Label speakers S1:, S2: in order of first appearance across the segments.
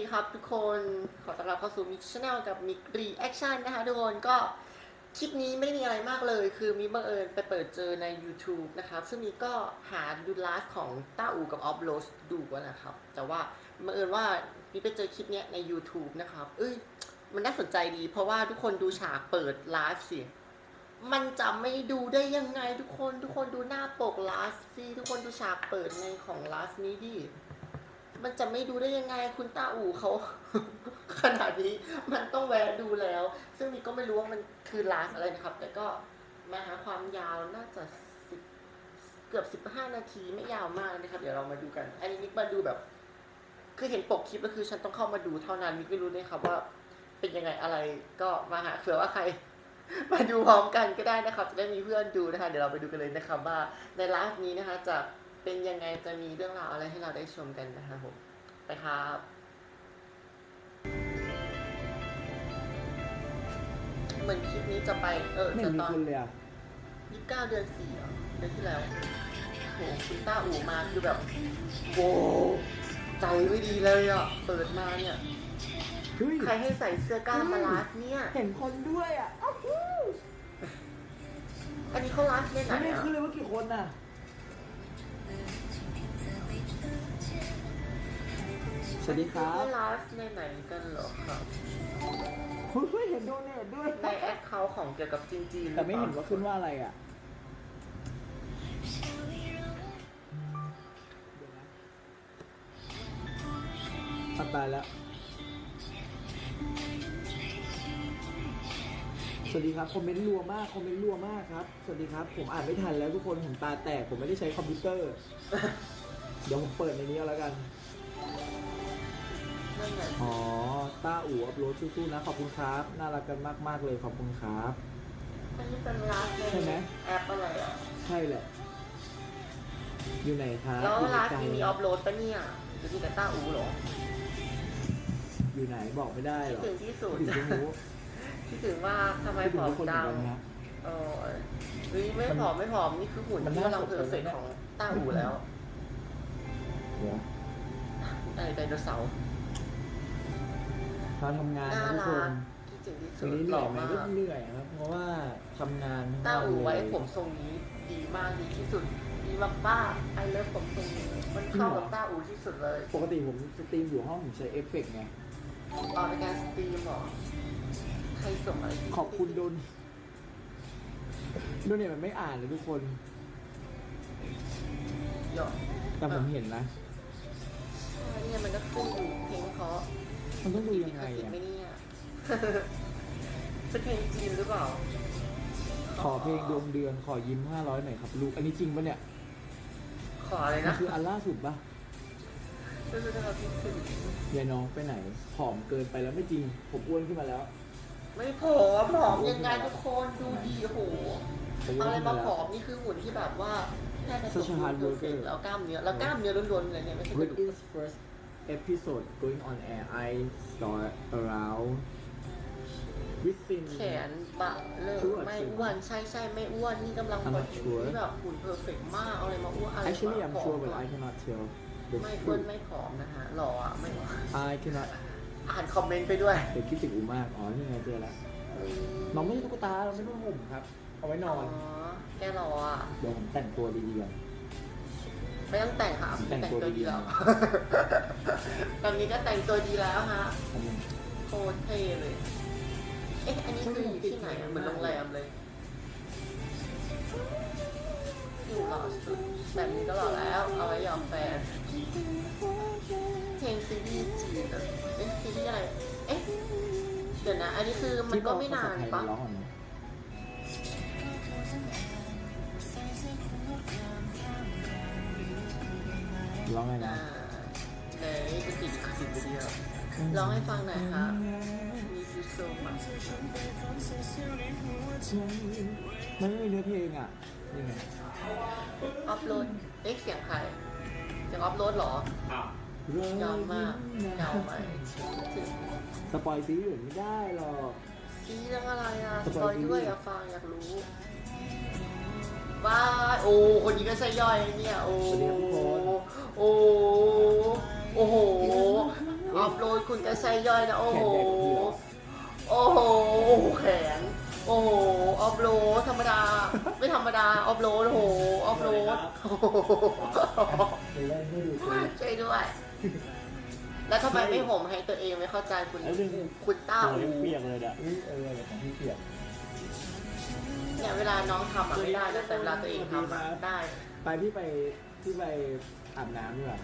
S1: ดีครับทุกคนขอต้อนรับเข้าสู่มิกช n แนลกับมิกรีแอคชั่นนะคะทุกคนก็คลิปนี้ไม่ได้มีอะไรมากเลย คือมิบังเอิญไปเปิดเจอใน YouTube นะครับซึ่งมิกก็หาดูลฟ์ของต้าอูกับออฟโรสดูกันนะครับ แต่ว่าบังเอิญว่ามิไปเจอคลิปเนี้ยใน YouTube นะครับ เอ้ยมันน่าสนใจดี เพราะว่าทุกคนดูฉากเปิดลฟ์สิมันจะไม่ดูได้ยังไงทุกคนทุกคนดูหน้าปกลาสสิทุกคนดูฉากเปิดในของลาสนี้ดิ มันจะไม่ดูได้ยังไงคุณตาอู่เขาขนาดนี้มันต้องแวะดูแล้ว ซึ่งนี่ก็ไม่รู้ว่ามันคือลาสอะไรนะครับ แต่ก็มาหาความยาวน่าจะสิบเกือบสิบห้านาทีไม่ยาวมากนะครับ เดี๋ยวเรามาดูกัน อันนี้นิกมาดูแบบ คือเห็นปกคลิปแล้วคือฉันต้องเข้ามาดูเท่านั้นมิกไม่รู้เลยครับว่า เป็นยังไงอะไรก็มาหาเผื่อว่าใคร มาดูพร้อมกันก็ได้นะครับ จะได้มีเพื่อนดูนะคะ เดี๋ยวเราไปดูกันเลยนะครับว่าในไลฟ์นี้นะคะจะ เป็นยังไงจะมีเรื่องราวอะไรให้เราได้ชมกันนะคะผมไปครับเหมือนคลิปนี้จะไป เออ
S2: ไม่
S1: จะ
S2: มี
S1: ตอน
S2: คนเลยอะ
S1: ยี่สิบเก้าเดือนสี่เหรอเดือนที่แล้วโหคุณต้าอู่มาคือแบบโว้ใจไม่ดีเลยอะเปิดมาเนี่ย
S2: เฮ้ย
S1: ใครให้ใส่เสื้อกล้ามมาลาสเนี่ย
S2: เห็นคนด้วยอะอ้าว
S1: อันนี้เขาลาสเนี่ยไหน
S2: ไม่ได้
S1: อะ
S2: ขึ้นเลยว่ากี่คนน่ะ สวัสดีครับ
S1: เขาลาสในไหนกันเหรอครับ
S2: เฮ้ยเห็นโดเนทด้วย
S1: ในแอคเคาท์ของเกี่ยวกับจีนจีนๆ
S2: แต่ไม่เห็นว่าขึ้นว่าอะไรอะอัตายแล้ว สวัสดีครับคอมเมนต์รัวมากคอมเมนต์รัวมากครับสวัสดีครับ ผมอ่านไม่ทันแล้วทุกคนผมตาแตกผมไม่ได้ใช้คอมพิวเตอร์ เดี๋ยวผมเปิดในนี้เอาแล้วกัน
S1: นั่นไง
S2: อ๋อต้าอู่อัพโหลดสู้ๆนะขอบคุณครับน่ารักกันมากๆเลยขอบคุณครับ
S1: อันนี้เป็นลาสใน
S2: ใช่ไหม
S1: แอปอะไรอะ
S2: ใช่แหละ อยู่ไหนครับ
S1: แล้ว
S2: อยู่
S1: ลาส
S2: ไกล
S1: นี้มีออฟโหลดปะเนี่ยหรือมีแต่ต้าอูเหรอ
S2: อยู่ไหนบอกไม่ได้หรอ
S1: ถึงที่สุด
S2: ถึงจะรู้
S1: ที่ถึงว่าทำไม
S2: คิด
S1: ผ
S2: ถึง
S1: อม
S2: ทุกคนเหมื
S1: จั
S2: องนกันนะ
S1: เออเฮ้ยไม่
S2: มัน
S1: ผอมไม่ผอมนี่คือหุ่น
S2: มัน
S1: ที่
S2: น่ากำ
S1: ลัง
S2: สด
S1: เพอร์เฟก
S2: เลยนะ
S1: ของต้าอูแล้ว
S2: เดี๋ยว
S1: ไอ้ไดโนเสาร์
S2: มาทำงาน
S1: น่า
S2: นะทุก
S1: รั
S2: ค
S1: ก
S2: น
S1: คิดถึงที่สุ
S2: วั
S1: ด
S2: นนี้เห
S1: ห
S2: นื่
S1: ล่
S2: อ
S1: อย
S2: ไหม
S1: มาก
S2: ก็เหนื่อยครับ เพราะว่าทำงานทั้ง
S1: ต้าอู
S2: วัน
S1: ไว้
S2: เลย
S1: ผมทรงนี้ดีมากดีที่สุดดีมากป้าไอเลิฟผมทรงนี้มันเข้ากับต้าอูที่สุดเลย
S2: ปกติผมสตรีมอยู่ห้องผมใช้เอฟเฟกต์ไง
S1: ตอนในการสตรีมเหรอ ใครส่งอะไรที่
S2: ขอบคุณโดนโดนเนี่ยมันไม่อ่านเลยทุกคน
S1: หยอก
S2: แต่ผมเห็นนะ
S1: ใช่เนี่ยมันก็ขึ้นอยู่เพลงเพราะ
S2: มันต้องดูยังไง
S1: ลิขสิทธิ์
S2: อะ
S1: ไหม่เนี่ยเป็นเพลงจีนหรือเปล่า
S2: ขอเพลงดวงเดือนขอยิ้มห้าร้อยหน่อยครับลูก อันนี้จริงปะเนี่ย
S1: ขออะไร
S2: มัน
S1: นะ
S2: คืออันล่าสุดปะ
S1: ก็คือถ้าเราคิดถึง
S2: ยายน้องไปไหนผอมเกินไปแล้วไม่จริง ผมอ้วนขึ้นมาแล้ว
S1: ไม่ผอมผอมยังไงทุกคนดูดีโอ้โห
S2: ผมอ้ว
S1: อะ
S2: น
S1: ไร
S2: ขึ้น
S1: มา
S2: มาแล้
S1: ผ
S2: ว
S1: อมนี่คือหุ่นที่แบบว่าแค่ในสม
S2: Such a
S1: บูร
S2: hard
S1: ณ์เพอร์เฟก
S2: worker
S1: แล้วกล้ามเนื้อแล้วกล้ามเนื้อล้วนๆเลยเนี่ยไม่ใช่กระ
S2: With
S1: ดูก
S2: its first episode going on air I start around within
S1: แขนบะเลิก
S2: ชัวร์
S1: ไม่
S2: ชัวร์
S1: อ้วนใช่ใช่ไม่อ้วนนี่กำลัง
S2: I'm
S1: พอ
S2: not
S1: ดี
S2: sure
S1: ที่แบบหุ่นเพอร์เฟกมากเอาอะไรมาอ้วนอะไร
S2: actually
S1: มา
S2: I'm
S1: ผอ
S2: sure
S1: ม
S2: but I cannot tell the
S1: ไม่อ้วน
S2: truth
S1: ไม่ผอมนะฮะหล่ออะไม่
S2: I cannot
S1: อ่านคอมเมนต์ไปด้วย
S2: เดี๋ยวคิดถึงอูมาก อ๋อ นี่ไงเจอแล้วน้องไม่ใช่ตุ๊กตาเราไม่ต้องห่มครับ เอาไว้น
S1: อ๋
S2: อ
S1: อนแกหล่ออะ
S2: เดี๋ยวผมแต่งตัวดีๆก่อน
S1: ไม่ต้องแต่งค่ะ
S2: แต่งตัวดี
S1: ดีแล้ว ตอนนี้ก็แต่งตัวดีแล้วฮะ
S2: ผม
S1: โคตรเท่เลย เอ๊ะ อันนี้คืออยู่ที่ไหนอะเหมือนโรงแรมเลย อยู่หล่อสุดแบบนี้ก็หล่อแล้ว เอาไว้หยอกแฟน นะ อันนี้คือมันก็ไม่นาน
S2: ที่
S1: ปะ
S2: ร้องก่อนนะร้องไง
S1: อ่า
S2: นะ
S1: ไหนจะติดกระสิบเดียวร้องให้ฟังหน่อยครับ Need you so much
S2: มันไม่มีเนื้อเพลงอะนี่ไง
S1: อัพโหลดเอ๊ะเสียงใคร เสียงอัพโหลดเหรอ ยอมมากยาวไปคิดถึง
S2: สปอยซีรีส์อื่นไม่ได้หรอก
S1: ซีเรื่องอะไรอะ
S2: ส
S1: ส
S2: ป
S1: ป
S2: อ
S1: อยย
S2: ล์
S1: ด้วย
S2: ซีรีส์
S1: อยากฟังอยากรู้ว้ายโอ้ คนนี้ก็ใช่ย่อยเนี่ย โอ้
S2: สวัสดีครับทุกคน
S1: โอ้ โอ้โห อัพอฟโรดคุณก็ใช้ย่อยนะโอ้
S2: แข
S1: โห
S2: นใหญ่กว่าพี่เหรอ
S1: โอ้โห โอ้โห แขน โอ้โหออฟโรดธรรมดา ไม่ธรรมดาออฟโรดโอ้โหออฟโรดโอ้โห
S2: ไปเล่นให้ดูซิ
S1: ช่วยด้วย แล้วทำไมไม่ห่มให้ตัวเองไม่เข้าใจคุณ
S3: แล้วดึง
S1: คุณต้า
S3: ตัว
S1: อู
S3: ยังเปียกเลยเนี่ย
S2: อุ้ยเอออะไรของพี่เปียก
S1: เนี่ยเวลาน้องทำอะไม่ได้นะแต่เวลาตัวเองทำอะได้
S2: ไปพี่ไปพี่ไปอาบน้ำดีกว่า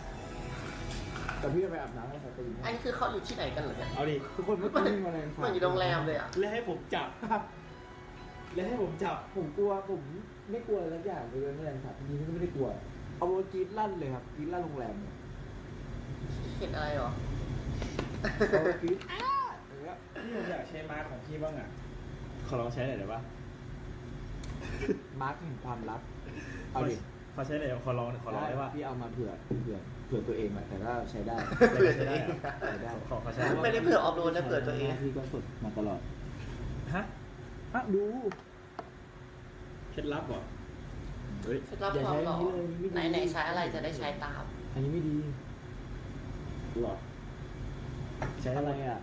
S2: แต่พี่จะไปอาบน้ำให้เขาตี
S1: อันนี้คือเขาอยู่ที่ไหนกันเหรอเนี่ย
S3: เอาดิ
S2: ทุกคนเมื่อกี้มีแมลง
S1: เหมือนอยู่โรงแรมเลยอะ
S3: แล้วให้ผมจับแล้วให้ผมจับ
S2: ผมกลัวผมไม่กลัวอะไรสักอย่างเลยแมลงสาบจริงๆก็ไม่ได้กลัว เอาโมกรีดลั่นเลยครับกรีดลั่นโรงแรมเนี่ย
S1: เห็นอะไรหรอ
S2: เอากรีดอ้าอย่า
S3: พี่ผมอยากใช้มาร์คของพี่บ้างอะ ขอลองใช้หน่อยได้ปะ
S2: มาร์กแห่งความลับ เอาดิ
S3: ขอใช้หน่อยขอลองขอลองได้ปะ
S2: พี่เอามาเผื่อเผื่อเผื่อตัวเองอะแต่ก็ใช้ได้
S1: เผื่อตัวเอง
S2: ใช้ได้
S3: ขอขอใช้
S1: ไม่ได้เผื่อออฟโรดนะเผื่อตัวเอง
S2: พี่ก็ฝึกมาตลอด
S3: ฮะ
S2: ฮะดู
S3: เคล็ดลับเหรอเฮ้ย
S1: เคล็ดลับความหล่อไหนไหนใช้อะไรจะได้ใช้ตาม
S2: อันนี้ไม่ดี
S3: หรอ ใช้
S2: อะ
S3: อะไร ไร
S2: อ่ะ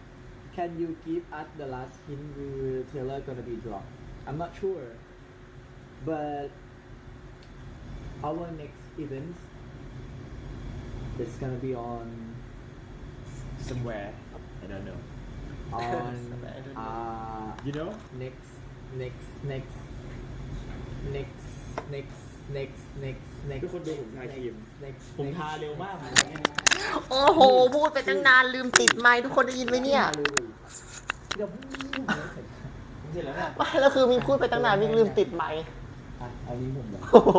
S2: Can you give us the last hint where Taylor gonna be dropped I'm not sure but our next event is gonna be on
S3: somewhere I don't know
S2: on
S1: I don't know.
S2: uh
S3: you know
S2: next next next next next next next next
S3: ทุกคนดูผมทาครีม
S2: next
S3: ผม
S2: next
S3: ทาเร็วมากผมเนี่ย
S1: โอ้โห พูดไปตั้งนานลืมติดไมค์ทุกคนได้ยินไหมเนี่ย
S2: เดี๋ยวพูด
S3: เสร็จแล้วเนี่ย
S1: ไม่แล้วคือมีพูดไปตั้งนานมีลืมติดไมค์
S2: อะเอานี้ผมเหรอ
S1: โอ้โห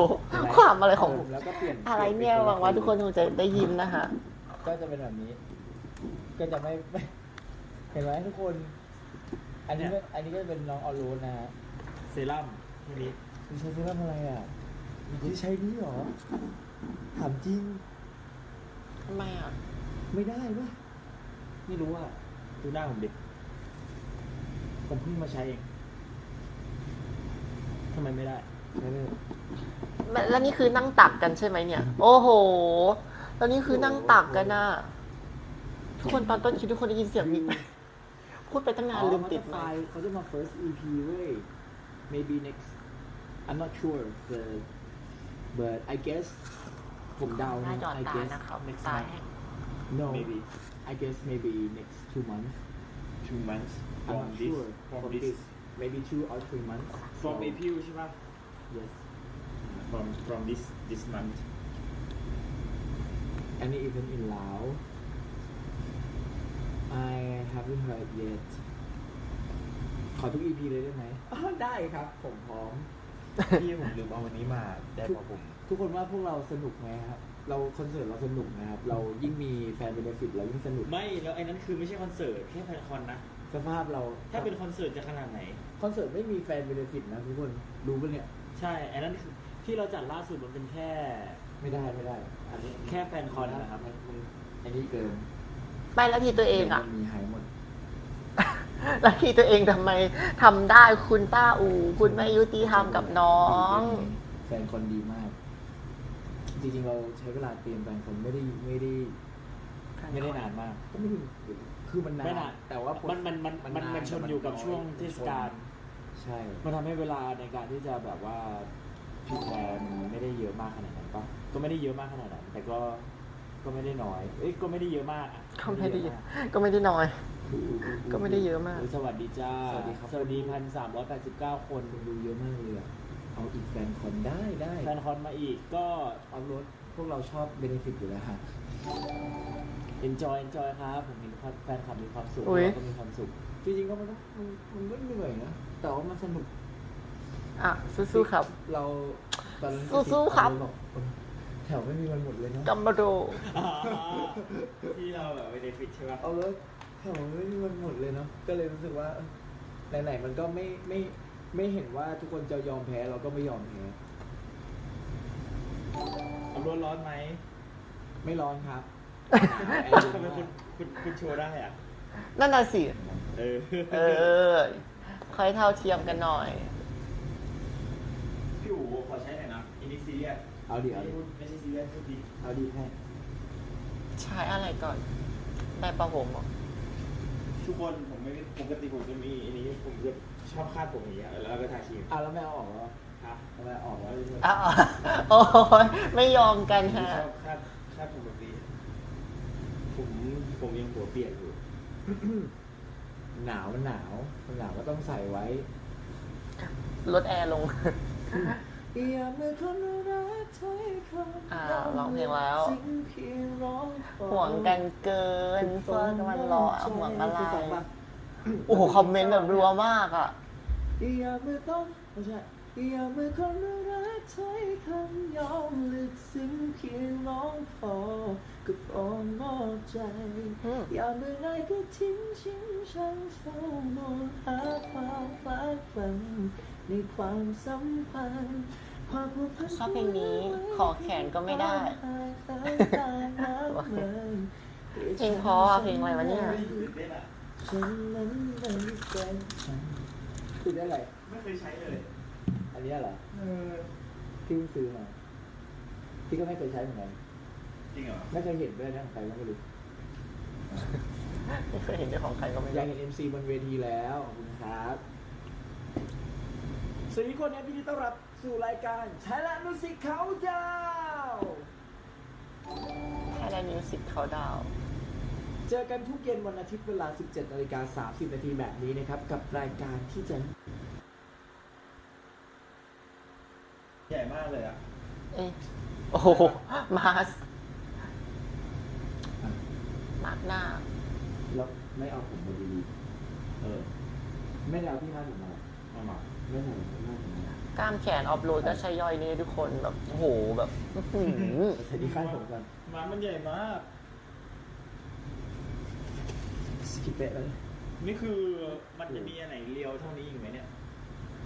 S1: ความอะไรของ
S2: ผมแล้วก็เปลี่ยน
S1: อะไรเนี่ยหวังว่าทุกคนคงจะได้ยินนะคะ
S2: ก็จะเป็นแบบนี้ ก็จะไม่ไม่เห็นไหมทุกคน อันนี้ก็อันนี้ก็เป็นน้องออโรสนะฮะ
S3: เซรั่มทีนี้
S2: คุณใช้เซรั่มอะไรอะ คุณใช้นี้เหรอ ถามจริง
S1: ทำไมอะ
S2: ไม่ได้ปะไม่รู้อะ
S3: ดูหน้าผมดิผมเพิ่งมาใช้เองทำไมไม่ได้
S2: ใช้เลย
S1: แล้วนี่คือนั่งตักกันใช่ไหมเนี่ย โอ้โห แล้วนี่คือนั่งตักกันน่ะ ทุกคนตอนต้นคลิปทุกคนได้ยินเสียงมิกไหมพูดไปตั้งนานลืมติดไมค์
S2: เขาจะมา first EP เว้ย maybe next I'm not sure but but I guess ผมเดา
S1: หน้า
S2: นะ
S1: จอด
S2: I
S1: ตา
S2: guess
S1: นะครับ
S3: next
S1: ตา
S3: month
S1: แห้ง
S2: no
S3: maybe
S2: I guess maybe next two months
S3: two months
S2: I'm
S3: from
S2: not
S3: this
S2: sure
S3: from
S2: from
S3: this
S2: this maybe two or three months
S3: from
S2: So,
S3: April ใช่ป่ะ
S2: yes
S3: from from this this month
S2: any event in Laos I haven't heard yet ขอทุก EP เลยได้ไหมอ๋อได้ครับ ผมพร้อม
S3: พี่ผมลืมเอาวันนี้มาได้ป่ะผม
S2: ทุกคนว่าพวกเราสนุกไหมครับ เราคอนเสิร์ตเราสนุกนะครับ เรายิ่งมีแฟนเบนฟิตเรายิ่งสนุก
S3: ไม่แล้วไอ้นั้นคือไม่ใช่คอนเสิร์ตแค่แฟนคอนนะ
S2: สภาพเรา
S3: ถ้าเป็นคอนเสิร์ตจะขนาดไหน
S2: คอนเสิร์ตไม่มีแฟนเบนฟิตนะทุกคนรู้ปะเนี่ย
S3: ใช่ไอ้นั้นคือที่เราจัดล่าสุดมันเป็นแค่
S2: ไม่ได้ไม่ได้ อันนี้
S3: แค่แฟนคอนนะครับ
S2: มันมันอันนี้เกิน
S1: ไม่แล้วทีตัวเองอะ
S2: ดี๋ยวมันมีหายหมด
S1: แล้วทีตัวเองทำไมทำได้คุณต้าอูคุณไม่ยุติธรรมกับน้อง
S2: แฟนคนดีมาก จริงๆ เราใช้เวลาเตรียมแฟนคนไม่ได้ไม่ได้
S3: ไม่ได้นานมาก
S2: ก็ไม่ได้คือมันนาน
S3: ไม่นาน
S2: แต่ว่า
S3: มันมันมันมันามันชน
S2: แต่
S3: อยู่กับช่วงเทศกาล
S2: ใช่
S3: มันทำให้เวลาในการที่จะแบบว่าผิดแพรมันไม่ได้เยอะมากขนาดนั้นปะก็ไม่ได้เยอะมากขนาดนั้น แต่ก็ก็ไม่ได้น้อย เอ้ยก็ไม่ได้เยอะมากอะ
S1: ก็ไม่ได้เยอะก็ไม่ได้น้อย ก็ไม่ได้เยอะมาก
S3: โอ้ยสวัสดีจ้า
S2: สวัสดีครับ
S3: สวัสดีพันสามร้อยแปดสิบเก้าคน
S2: คนดูเยอะมากเลยอะเอาอีกแฟนคนได้ได้
S3: แฟนคอนมาอีกก็
S2: เอารถพวกเราชอบเบนฟิตอยู่แล้วฮะ
S3: enjoy enjoy ครับ ผมเห็นแฟนคลับมีความสุข
S1: อุ๊ย
S3: เราก็มีความสุข
S2: จริงๆก็มันก็มันมันก็เหนื่อยนะ แต่ว่ามันสนุก
S1: อะสู้ๆครับ
S2: เราตอนนั้น
S1: สู้ๆครับ
S2: เาอกแถวไม่มีวันหมดเลยเนาะ
S1: กัมบาโด
S3: อ่าที่เราแบบไม่ได้ฟิตใช่ปะ
S2: เอาแล้ว แถวไม่มีวันหมดเลยเนาะก็เลยรู้สึกว่าเออไหนๆมันก็ไม่ไม่ไม่เห็นว่าทุกคนจะยอมแพ้เราก็ไม่ยอมแพ้
S3: เอาร้อนร้อนไหม
S2: ไม่ร้อนครับ
S3: ทำไมคุณคุณคุณโชว์ได้อะ
S1: นั่นน่ะสิ
S3: เออ
S1: เออค่อยเท่าเทียมกันหน่อย
S3: พี่อู๋ขอใช้หน่อยนะอินิซีเรียส
S2: เอาดิเอาดิ
S3: ไม่ใช่ซีเรียสพูดดี
S2: เอาดิแพ้
S1: ใช้อะไรก่อนไแต่ประผมเหรอ
S3: ทุกคนผมไม่ปกติผมจะมีอันนี้ผมจะชอบคาดผมอย่างเงี้ยแล้วก็ทาครีม
S2: อะแล้วไม่เอาออกเหรอ
S3: ครับ
S2: ทำไมเอาออกวะ
S1: อ้าวโอ้ยไม่ยอมกัน
S3: ช
S1: ฮะ
S3: อบคาดคาดผมแบบนี้ผมผมยังหัวเปียกอยู่
S2: หนาวมันหนาวมันหนาวก็ต้องใส่ไว้
S1: ลดแอร์ลง
S2: อย่าเมื่อคนรักถ้อยคำ
S1: อ่าร้องเพลงแล้ว
S2: สิ่งเพียงร้องขอ
S1: ห่วงกันเกินเฟิร์นมันรอห่วงอะไร
S2: คือฟังปะ
S1: โอ้โหคอมเมนต์แบบรัวมากอะ
S2: อย่าเมื่อต้องไม่ใช่อย่าเมื่อคนรักถ้อยคำยอมลึกซึ้งเพียงร้องขอกับอ้อมนอกใจ
S1: อืม
S2: อย่าเมื่อไรก็ทิ้งชิงฉันเฝ้ามองหาความฝันฝันในความสัมพันธ์ความผูกพัน
S1: ชอบเพลงนี้ขอแขนก็ไม่ได้ เพลงเพราะอะเพลงอะไรวะเนี่ย
S3: ไม่ได้ตื่นเต้นอะ
S2: ฉันนั้นไม่เป็นฉันคือได้อะไร
S3: ไม่เคยใช้เลย
S2: อันเนี้ยเหรอ
S3: เออ
S2: พี่เพิ่งซื้อมาพี่ก็ไม่เคยใช้เหมือนกัน
S3: จริงเหรอ
S2: ไม่เคยเห็นด้วยนะของใครก็ไม่รู้
S1: ไม่เคยเห็นเจ้าของใครก็ไม่
S2: อยาก
S1: รู้
S2: เห็น MC บนเวทีแล้วขอบคุณครับ สวัสดีคนนี้พี่ต้อนรับ สู่รายการใช้ละมิวสิกเขาดาว
S1: ไทยแลนด์มิวสิกเขาดาว
S2: เจอกันทุกเย็นวันอาทิตย์เวลา 17นาฬิกา30นาทีแบบนี้นะครับ กับรายการที่จะ
S3: ใหญ่มากเลยอะ
S1: เอ้ยโอ้โห มาสมาร์กหน้า
S2: แล้วไม่เอาผมมาดี
S3: เออ
S2: ๆไม่ได้เอาที่ห้าผมมา
S3: มามา
S2: ไม่ได้เอาที่ห้าผมมา ก
S1: ล้ามแขนออฟโรดก็ใช้ย่อยนี่ทุกคนแบบโอ้โหแบบอื้อหือ
S2: สวัสดีครับผมกัน
S3: มามันใหญ่มาก
S2: สกิปเปะเลย
S3: นี่คือมันจะมีอันไหนเรียวเท่านี้อีกไหมเนี่ย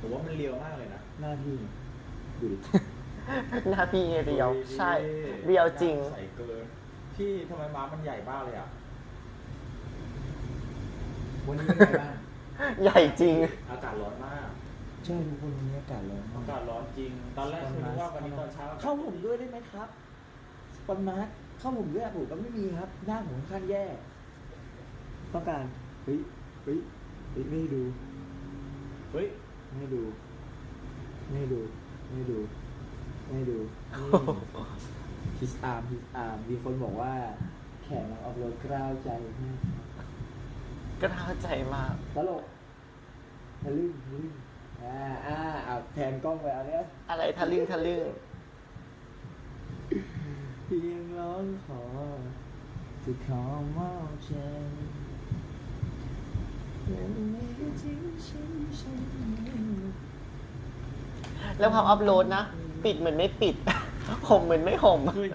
S3: ผมว่ามันเรียวมากเลยนะ
S2: หน้าที่ดูดิ
S1: หน้าพี่เรียวใช่เรียวจริง
S3: ใส่เกินพี่ทำไมม้ามันใหญ่บ้ากเลยอะ
S2: วันนี้เป็นไงบ้าง
S1: ใหญ่จริง
S3: อากาศร้อนมาก
S2: ใช่ทุกคนวันนี้อากาศร้อนมา
S3: อากาศร้อนจริง ตอนแรกคือนึกว่าวันนี้ตอนเช้า
S2: เข้าผมด้วยได้ไหมครับสปอนมาร์ทเข้าผมด้วยผมก็ไม่มีครับ หน้าผมค่อนข้างแย่ ต้องการเฮ้ยเฮ้ยเฮ้ยไม่ให้ดู
S3: เฮ้ย
S2: ไม่ให้ดูไม่ให้ดูไม่ให้ดูไม่ให้ดูฮิสอาร์มฮิสอาร์มมีคนบอกว่า แขนเราออกรถกล้าวใจมาก
S1: ก็ท้าใจมาก
S2: ตลกทะลึ่งทะลึ่ง อ่าอ่าเอาแทนกล้องไปเอาเนี้ย
S1: อะไรทะลึ่งทะลึ่ง
S2: เพียงร้องขอจะขอมอบใจยังไม่ได้ทิ้งฉันฉัน
S1: แล้วพออัพโหลดนะ ปิดเหมือนไม่ปิด ห่มเหมือนไม่ห่ม
S3: เฮ้ย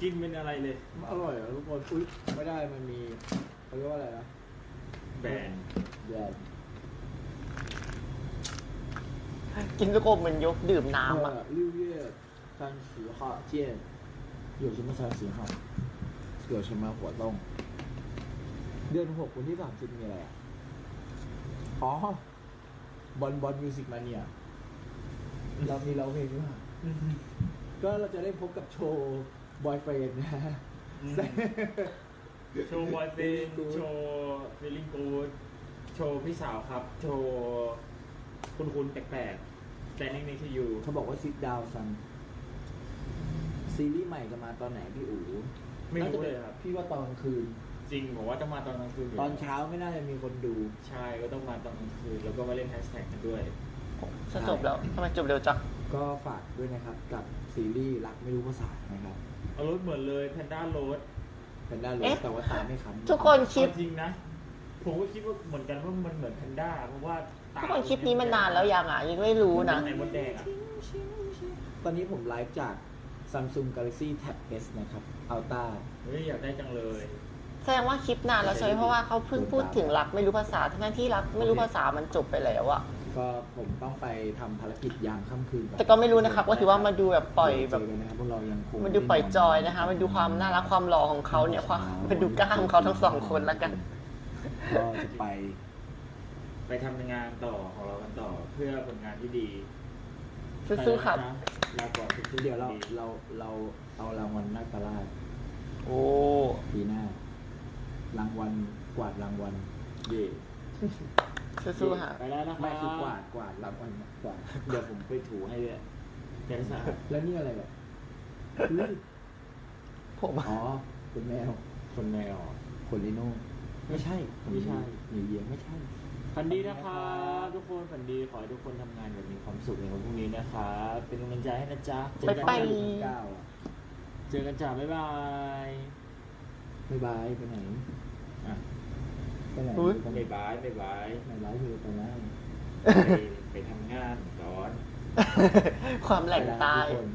S3: กินเป็นอะไรเลย
S2: อร่อยเหรอทุกคน อุ้ยไม่ได้มันมีเขาเรียกว่าอะไรนะ
S3: แบน
S2: แยก
S1: กินลูกอมเหมือนยกดื่มน้ำอ่ะ
S2: 呃六月三十号见有什么三十号有什么活动เดือนหกวันที่สามสิบมีอะไรอ่ะ อ๋อ บอลบอลมิวสิกมาเนียเรามีเราเพลงด้วย ก็เราจะได้พบกับโชว์บอยเฟรนนะฮะ
S3: โชว์บอยเฟนโชว์ฟีลิ่งกูดโชว์พี่สาวครับ โชว์คุณคุณแปลกๆ standing next to you
S2: เขาบอกว่าซิดดาวซันซีรีส์ใหม่จะมาตอนไหนพี่อู๋
S3: ไม่รู้เลยครับ
S2: พี่ว่าตอนกลางคืน
S3: จริงผมว่าจะมาตอนกลางคืนยู่
S2: ตอนเช้าไม่น่าจะมีคนดู
S3: ใช่ก็ต้องมาตอนกลางคืน แล้วก็มาเล่นแฮชแท็กกันด้วย
S1: จะจบแล้วทำไมจบเร็วจัง
S2: ก็ฝากด้วยนะครับ กับซีรีส์รักไม่รู้ภาษานะครับ
S3: เอารถเหมือนเลยแพนด้าโรด
S2: เป็นด้านลบแต่ว่าตาไม่ค้ำ
S1: ทุกคนคลิป
S3: จริงนะ ผมก็คิดว่าเหมือนกันว่ามันเหมือนแพนด้าเพราะว่าตา
S1: ทุกคนคลิปนี้มันนานแล้วยังอะ ยังไม่รู้นะ
S3: ในมดแดงอะ
S2: ตอนนี้ผมไลฟ์จาก Samsung Galaxy Tab S นะครับ Ultra
S3: เฮ้ยอยากได้จังเลย
S1: แสดงว่าคลิปนานแล้วใช่ไหมเพราะว่าเขาเพิ่งพูดถึงรักไม่รู้ภาษา ทั้งที่รักไม่รู้ภาษามันจบไปแล้วอะ
S2: ก็ผมต้องไปทำภารกิจยามค่ำคืนอน
S1: แต่ก็ไม่รู้นะครับว่าถือว่ามาดูแบบปล่อยแบบ
S2: เจกันนะครับพวกเรายังคง
S1: มันดูปล่อยจอยนะคะ มันดูความน่ารักความหล่อของเขาเนี่ยความมันดูกล้ามของเขาทั้งสองคนแล้วกัน
S2: ก็จะไป
S3: ไปทำงานต่อของเรากันต่อเพื่อผลงานที่ดี
S1: สู้ๆครับ
S3: ลาก่อนทุกๆ
S2: เดี๋ยวเรา
S3: ดี
S2: เราเราเอารางวัลนักตลาด
S1: โอ้
S2: ปีหน้า รางวัลกวาดรางวัล
S3: เย่
S1: สู้ๆค่ะ
S3: ไปแล้วนะครับ
S2: ไม่คือกวาดกวาดรางวัลกวาด
S3: เดี๋ยวผมไปถูให้เลยเดี๋ยวสะอาด
S2: แล้วนี่อะไรอะอุ๊ย
S1: ผม
S2: อ๋อเป็นแมว
S3: คนแมว
S2: ขนลิโน่ ไม่ใช่
S3: ไม่ใช่
S2: นิวเยียไม่ใช่
S3: ฝันดีนะครับทุกคนฝันดีขอให้ทุกคนทำงานแบบมีความสุขในวันพรุ่งนี้นะครับเป็นกำลังใจให้นะจ๊ะเจอกัน
S1: ไป
S2: เก้าอะ
S3: เจอกันจ้าบ๊ายบาย
S2: บ๊ายบายไปไหน
S3: อะ
S2: ไปไหน
S1: อุ๊ย
S2: ไปไหน
S3: บ๊ายบายบ๊ายบาย
S2: ไหนร้ายคือไปไหน
S3: ไปไปทำงานร้อน
S1: ความแหล่งตาย
S2: ไปแล้วทุกคน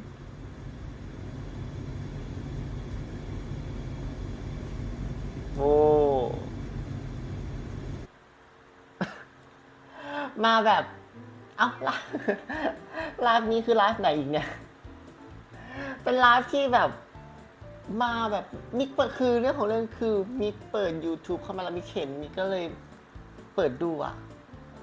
S1: โอ้ มาแบบ เอ้าไลฟ์ไลฟ์นี้คือไลฟ์ไหนอีกเนี่ย เป็นไลฟ์ที่แบบมาแบบมิกเปิดคือเรื่องของเรื่องคือมิกเปิด YouTube เข้ามาแล้วมิกเห็นมิกก็เลยเปิดดูอะ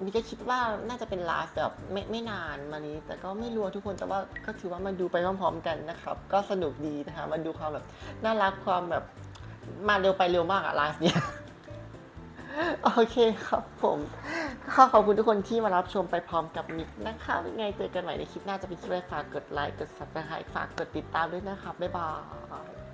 S1: มิกก็คิดว่าน่าจะเป็นไลฟ์แบบไม่ไม่นานมานี้ แต่ก็ไม่รู้ทุกคนแต่ว่าก็ถือว่ามาดูไปพร้อมๆกันนะครับ ก็สนุกดีนะคะมาดูความแบบน่ารักความแบบมาเร็วไปเร็วมากอะไลฟ์เนี่ย โอเคครับผมก็ขอบคุณทุกคนที่มารับชมไปพร้อมกับมิกนะคะยังไงเจอกันใหม่ในคลิปหน้าจะเป็นคลิปแรกฝากกดไลค์กดซับสไครต์ฝากกดติดตามด้วยนะครับบ๊ายบาย